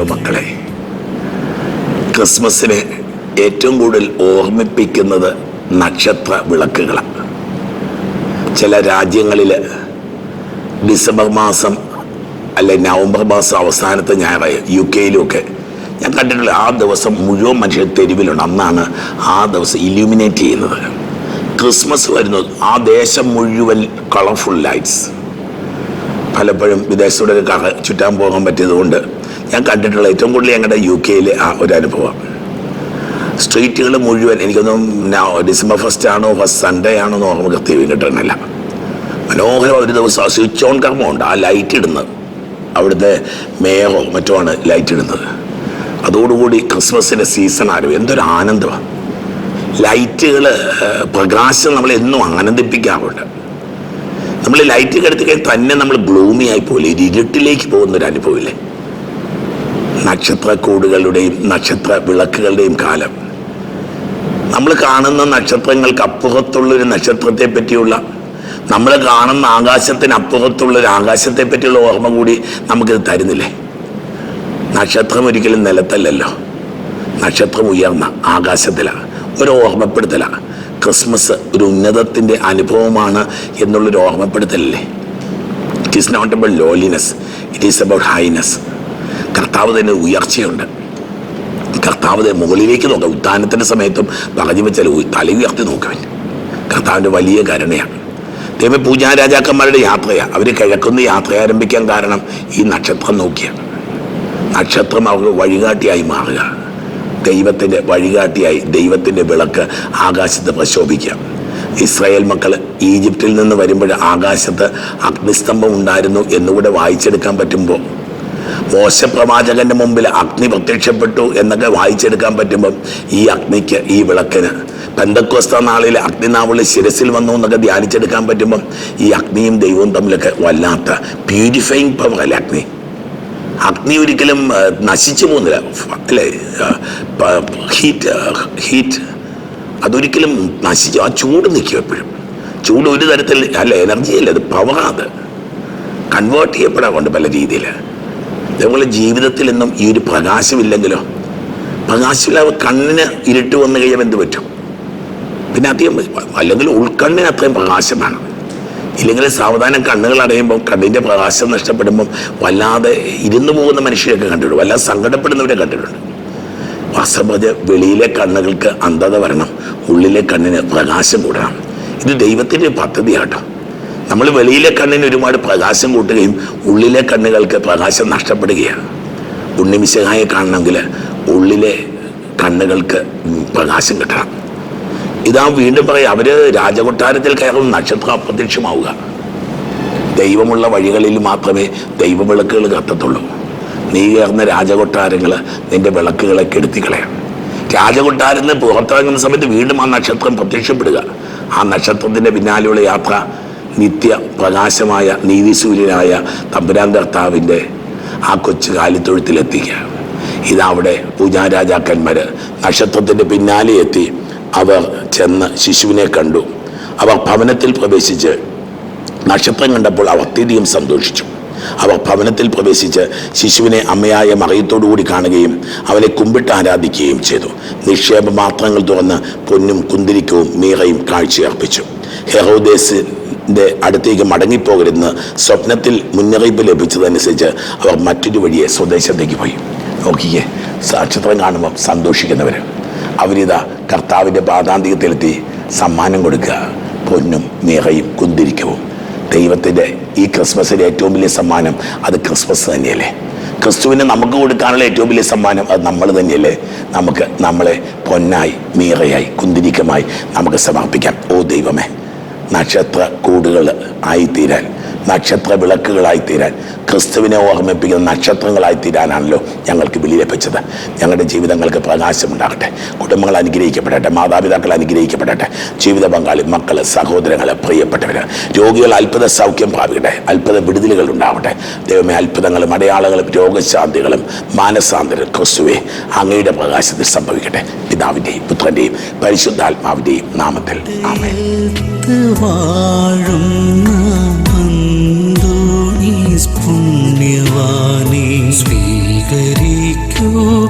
ദൈവമക്കളെ ക്രിസ്മസിനെ ഏറ്റവും കൂടുതൽ ഓർമ്മിപ്പിക്കുന്നത് നക്ഷത്ര വിളക്കുകളാണ്. ചില രാജ്യങ്ങളിൽ ഡിസംബർ മാസം അല്ലെ നവംബർ മാസം അവസാനത്തെ ഞായറായ യു കെയിലുമൊക്കെ ഞാൻ കണ്ടിട്ടുള്ള ആ ദിവസം മുഴുവൻ മനുഷ്യർ തെരുവിലുണ്ട്. അന്നാണ് ആ ദിവസം ഇല്യൂമിനേറ്റ് ചെയ്യുന്നത്. ക്രിസ്മസ് വരുന്നത് ആ ദേശം മുഴുവൻ കളർഫുൾ ലൈറ്റ്സ് പലപ്പോഴും വിദേശത്തോടെ ചുറ്റാൻ പോകാൻ പറ്റിയതുകൊണ്ട് ഞാൻ കണ്ടിട്ടുള്ള ഏറ്റവും കൂടുതൽ ഞങ്ങളുടെ യു കെയിലെ ആ ഒരു അനുഭവം. സ്ട്രീറ്റുകൾ മുഴുവൻ എനിക്കൊന്നും ഡിസംബർ ഫസ്റ്റ് ആണോ ഫസ്റ്റ് സൺഡേ ആണോ എന്ന് ഓർമ്മ കൃത്യം കിട്ടണമല്ല മനോഹരം ഒരു ദിവസം സ്വിച്ച് ഓൺ കർമ്മമുണ്ട് ആ ലൈറ്റ് ഇടുന്നത്. അവിടുത്തെ മേഹോ മറ്റോ ആണ് ലൈറ്റ് ഇടുന്നത്. അതോടുകൂടി ക്രിസ്മസിന്റെ സീസൺ ആരും എന്തൊരു ആനന്ദമാണ്. ലൈറ്റുകൾ പ്രകാശം നമ്മൾ എന്നും ആനന്ദിപ്പിക്കാറുണ്ട്. നമ്മൾ ലൈറ്റ് കെടുത്തി കഴിഞ്ഞാൽ തന്നെ നമ്മൾ ബ്ലൂമി ആയി പോലെ ഇരുട്ടിലേക്ക് പോകുന്നൊരു അനുഭവമില്ലേ? നക്ഷത്രക്കൂടുകളുടെയും നക്ഷത്ര വിളക്കുകളുടെയും കാലം. നമ്മൾ കാണുന്ന നക്ഷത്രങ്ങൾക്ക് അപ്പുറത്തുള്ളൊരു നക്ഷത്രത്തെ പറ്റിയുള്ള നമ്മൾ കാണുന്ന ആകാശത്തിന് അപ്പുറത്തുള്ള ഒരു ആകാശത്തെ പറ്റിയുള്ള ഓർമ്മ കൂടി നമുക്കിത് തരുന്നില്ലേ? നക്ഷത്രം ഒരിക്കലും നിലത്തല്ലല്ലോ. നക്ഷത്രം ഉയർന്ന ആകാശത്തിലാണ് ഒരു ഓർമ്മപ്പെടുത്തലാണ് ക്രിസ്മസ് ഒരു ഉന്നതത്തിന്റെ അനുഭവമാണ് എന്നുള്ളൊരു ഓർമ്മപ്പെടുത്തലല്ലേ? It is not about lowliness it is about highness കർത്താവ് തന്നെ ഉയർച്ചയുണ്ട്. കർത്താവ് തന്നെ മുകളിലേക്ക് നോക്കാം ഉദ്ധാനത്തിന്റെ സമയത്തും പറഞ്ഞു വെച്ചാൽ തല ഉയർത്തി നോക്കാൻ കർത്താവിന്റെ വലിയ കരുണയാണ്. ദൈവ പൂജാരാജാക്കന്മാരുടെ യാത്രയാണ് അവർ കിഴക്കുന്ന യാത്ര ആരംഭിക്കാൻ കാരണം ഈ നക്ഷത്രം നോക്കിയാണ് നക്ഷത്രം അവർക്ക് വഴികാട്ടിയായി മാറുക. ദൈവത്തിന്റെ വഴികാട്ടിയായി ദൈവത്തിന്റെ വിളക്ക് ആകാശത്ത് പ്രശോഭിക്കുക. ഇസ്രായേൽ മക്കൾ ഈജിപ്തിൽ നിന്ന് വരുമ്പോൾ ആകാശത്ത് അഗ്നിസ്തംഭം ഉണ്ടായിരുന്നു എന്നുകൂടെ വായിച്ചെടുക്കാൻ പറ്റുമ്പോൾ മോശപ്രവാചകന്റെ മുമ്പിൽ അഗ്നി പ്രത്യക്ഷപ്പെട്ടു എന്നൊക്കെ വായിച്ചെടുക്കാൻ പറ്റുമ്പം ഈ അഗ്നിക്ക് ഈ വിളക്കിന് പെന്തക്കോസ്ത നാളിൽ അഗ്നിനാവുള്ള ശിരസിൽ വന്നു എന്നൊക്കെ ധ്യാനിച്ചെടുക്കാൻ പറ്റുമ്പം ഈ അഗ്നിയും ദൈവവും തമ്മിലൊക്കെ വല്ലാത്ത പ്യൂരിഫൈങ് പവർ അല്ലേ അഗ്നി? അഗ്നി ഒരിക്കലും നശിച്ചു പോകുന്നില്ല. അല്ലേ? ഹീറ്റ് ഹീറ്റ് അതൊരിക്കലും നശിച്ചു ആ ചൂട് നിൽക്കും എപ്പോഴും. ചൂട് ഒരു തരത്തിൽ അല്ല എനർജി അല്ല അത് പവറാണ് അത്. കൺവേർട്ട് ചെയ്യപ്പെടാറുണ്ട് പല രീതിയിൽ അതേപോലെ ജീവിതത്തിൽ എന്നും ഈ ഒരു പ്രകാശമില്ലെങ്കിലോ? പ്രകാശമില്ലാതെ കണ്ണിന് ഇരുട്ട് വന്നു കഴിയാൻ എന്ത് പറ്റും? പിന്നെ അധികം അല്ലെങ്കിൽ ഉൾക്കണ്ണിന് അത്രയും പ്രകാശം വേണം ഇല്ലെങ്കിൽ സാവധാനം കണ്ണുകൾ അടയുമ്പോൾ കണ്ണിന്റെ പ്രകാശം നഷ്ടപ്പെടുമ്പം വല്ലാതെ ഇരുന്നു പോകുന്ന മനുഷ്യരെയൊക്കെ കണ്ടിട്ടുണ്ട്. വല്ലാതെ സങ്കടപ്പെടുന്നവരെ കണ്ടിട്ടുണ്ട്. വാസ്തവത് വെളിയിലെ കണ്ണുകൾക്ക് അന്ധത വരണം. ഉള്ളിലെ കണ്ണിന് പ്രകാശം കൂടണം. ഇത് ദൈവത്തിന്റെ പദ്ധതിയാട്ടോ. നമ്മൾ വെളിയിലെ കണ്ണിന് ഒരുപാട് പ്രകാശം കൂട്ടുകയും ഉള്ളിലെ കണ്ണുകൾക്ക് പ്രകാശം നഷ്ടപ്പെടുകയാണ്. ഉണ്ണിമിശകായെ കാണണമെങ്കിൽ ഉള്ളിലെ കണ്ണുകൾക്ക് പ്രകാശം കിട്ടണം. ഇതാ വീണ്ടും പറയാം അവർ രാജകൊട്ടാരത്തിൽ കയറും നക്ഷത്രം അപ്രത്യക്ഷമാവുക. ദൈവമുള്ള വഴികളിൽ മാത്രമേ ദൈവവിളക്കുകൾ കത്തത്തുള്ളൂ. നീ കയറുന്ന രാജകൊട്ടാരങ്ങൾ നിന്റെ വിളക്കുകളെ കെടുത്തി കളയാം രാജകൊട്ടാരത്തിന് പുറത്തിറങ്ങുന്ന സമയത്ത് വീണ്ടും ആ നക്ഷത്രം പ്രത്യക്ഷപ്പെടുക. ആ നക്ഷത്രത്തിന്റെ പിന്നാലെയുള്ള യാത്ര നിത്യ പ്രകാശമായ നീതിസൂര്യനായ തമ്പുരാൻ കർത്താവിന്റെ ആ കൊച്ചു കാലിത്തൊഴുത്തിലെത്തിക്കുക. ഇതവിടെ പൂജാരാജാക്കന്മാർ നക്ഷത്രത്തിന്റെ പിന്നാലെ എത്തി അവർ ചെന്ന് ശിശുവിനെ കണ്ടു. അവർ ഭവനത്തിൽ പ്രവേശിച്ച് നക്ഷത്രം കണ്ടപ്പോൾ അവർ അത്യധികം സന്തോഷിച്ചു. അവർ ഭവനത്തിൽ പ്രവേശിച്ച് ശിശുവിനെ അമ്മയായ മറയത്തോടുകൂടി കാണുകയും അവനെ കുമ്പിട്ട് ആരാധിക്കുകയും ചെയ്തു. നിക്ഷേപ പാത്രങ്ങൾ തുറന്ന് പൊന്നും കുന്തിരിക്കവും മീറയും കാഴ്ചയർപ്പിച്ചു. ഹെറോദേസിന്റെ അടുത്തേക്ക് മടങ്ങിപ്പോകരുതെന്ന് സ്വപ്നത്തിൽ മുന്നറിയിപ്പ് ലഭിച്ചതനുസരിച്ച് അവർ മറ്റൊരു വഴിയെ സ്വദേശത്തേക്ക് പോയി. നോക്കിയേ നക്ഷത്രം കാണുമ്പോൾ സന്തോഷിക്കുന്നവർ അവരിതാ കർത്താവിന്റെ പാതാന്തികത്തിലെത്തി സമ്മാനം കൊടുക്കുക. പൊന്നും നിറയും കുന്തിരിക്കവും. ദൈവത്തിന്റെ ഈ ക്രിസ്മസിന്റെ ഏറ്റവും വലിയ സമ്മാനം അത് ക്രിസ്മസ് തന്നെയല്ലേ? ക്രിസ്തുവിനെ നമുക്ക് കൊടുക്കാനുള്ള ഏറ്റവും വലിയ സമ്മാനം അത് നമ്മൾ തന്നെയല്ലേ? നമുക്ക് നമ്മളെ പൊന്നായി മീറയായി കുന്തിരിക്കമായി നമുക്ക് സമർപ്പിക്കാം. ഓ ദൈവമേ. നക്ഷത്ര കൂടുകൾ ആയിത്തീരാൻ നക്ഷത്ര വിളക്കുകളായി തീരാൻ ക്രിസ്തുവിനെ ഓർമ്മിപ്പിക്കുന്ന നക്ഷത്രങ്ങളായി തീരാനാണല്ലോ ഞങ്ങൾക്ക് വിളി ലഭിച്ചത്. ഞങ്ങളുടെ ജീവിതങ്ങൾക്ക് പ്രകാശമുണ്ടാകട്ടെ. കുടുംബങ്ങൾ അനുഗ്രഹിക്കപ്പെടട്ടെ. മാതാപിതാക്കൾ അനുഗ്രഹിക്കപ്പെടട്ടെ. ജീവിത പങ്കാളി മക്കൾ സഹോദരങ്ങൾ പ്രിയപ്പെട്ടവർ രോഗികൾ അത്ഭുത സൗഖ്യം പ്രാപിക്കട്ടെ. അത്ഭുത വിടുതലുകൾ ഉണ്ടാവട്ടെ. ദൈവമേ അത്ഭുതങ്ങളും അടയാളങ്ങളും രോഗശാന്തികളും മാനസാന്തരം ക്രിസ്തുവെ അങ്ങയുടെ പ്രകാശത്തിൽ സംഭവിക്കട്ടെ. പിതാവിന്റെയും പുത്രന്റെയും പരിശുദ്ധാത്മാവിന്റെയും നാമത്തിൽ. ആമേ